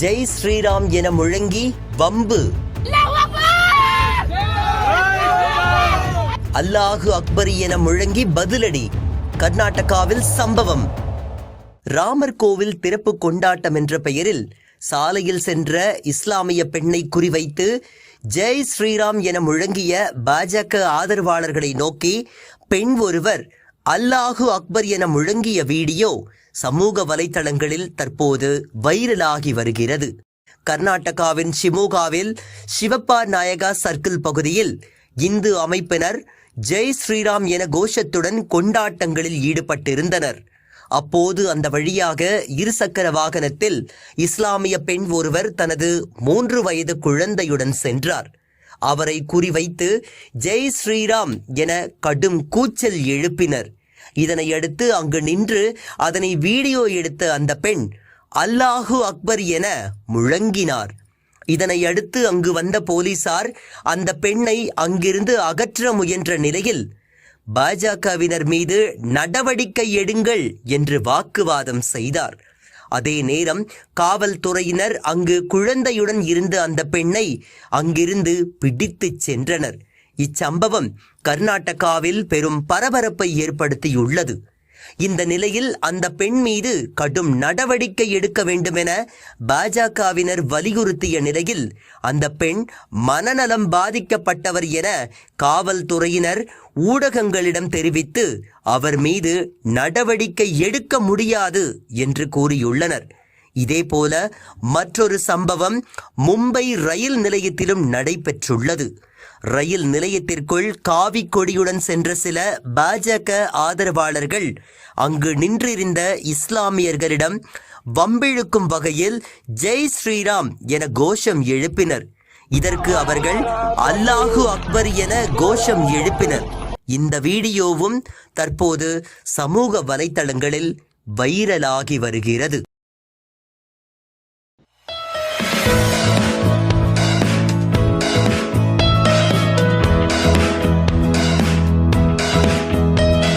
ஜெய் ஸ்ரீராம் என முழங்கி வம்பு. அல்லாஹு அக்பரி என முழங்கி பதிலடி. கர்நாடகாவில் சம்பவம். ராமர் கோவில் திறப்பு கொண்டாட்டம் என்ற பெயரில் சாலையில் சென்ற இஸ்லாமிய பெண்ணை குறிவைத்து ஜெய் ஸ்ரீராம் என முழங்கிய பாஜக ஆதரவாளர்களை நோக்கி பெண் ஒருவர் அல்லாஹு அக்பர் என முழங்கிய வீடியோ சமூக வலைத்தளங்களில் தற்போது வைரலாகி வருகிறது. கர்நாடகாவின் ஷிமோகாவில் சிவப்பா நாயகா சர்க்கிள் பகுதியில் இந்து அமைப்பினர் ஜெய் ஸ்ரீராம் என கோஷத்துடன் கொண்டாட்டங்களில் ஈடுபட்டிருந்தனர். அப்போது அந்த வழியாக இருசக்கர வாகனத்தில் இஸ்லாமிய பெண் ஒருவர் தனது மூன்று வயது குழந்தையுடன் சென்றார். அவரை குறிவைத்து ஜெய் ஸ்ரீராம் என கடும் கூச்சல் எழுப்பினர். இதனையடுத்து அங்கு நின்று அதனை வீடியோ எடுத்த அந்த பெண் அல்லாஹு அக்பர் என முழங்கினார். இதனை அடுத்து அங்கு வந்த போலீசார் அந்த பெண்ணை அங்கிருந்து அகற்ற முயன்ற நிலையில் பாஜகவினர் மீது நடவடிக்கை எடுங்கள் என்று வாக்குவாதம் செய்தார். அதே நேரம் காவல்துறையினர் அங்கு குழந்தையுடன் இருந்த அந்த பெண்ணை அங்கிருந்து பிடித்துச் சென்றனர். இச்சம்பவம் கர்நாடகாவில் பெரும் பரபரப்பை ஏற்படுத்தியுள்ளது. இந்த நிலையில் அந்த பெண் மீது கடும் நடவடிக்கை எடுக்க வேண்டுமென பாஜகவினர் வலியுறுத்திய நிலையில் அந்த பெண் மனநலம் பாதிக்கப்பட்டவர் என காவல்துறையினர் ஊடகங்களிடம் தெரிவித்து அவர் மீது நடவடிக்கை எடுக்க முடியாது என்று கூறியுள்ளனர். இதேபோல மற்றொரு சம்பவம் மும்பை ரயில் நிலையத்திலும் நடைபெற்றுள்ளது. ரயில் நிலையத்திற்குள் காவி கொடியுடன் சென்ற சில பாஜக ஆதரவாளர்கள் அங்கு நின்றிருந்த இஸ்லாமியர்களிடம் வம்பிழுக்கும் வகையில் ஜெய் ஸ்ரீராம் என கோஷம் எழுப்பினர். இதற்கு அவர்கள் அல்லாஹு அக்பர் என கோஷம் எழுப்பினர். இந்த வீடியோவும் தற்போது சமூக வலைத்தளங்களில் வைரலாகி வருகிறது.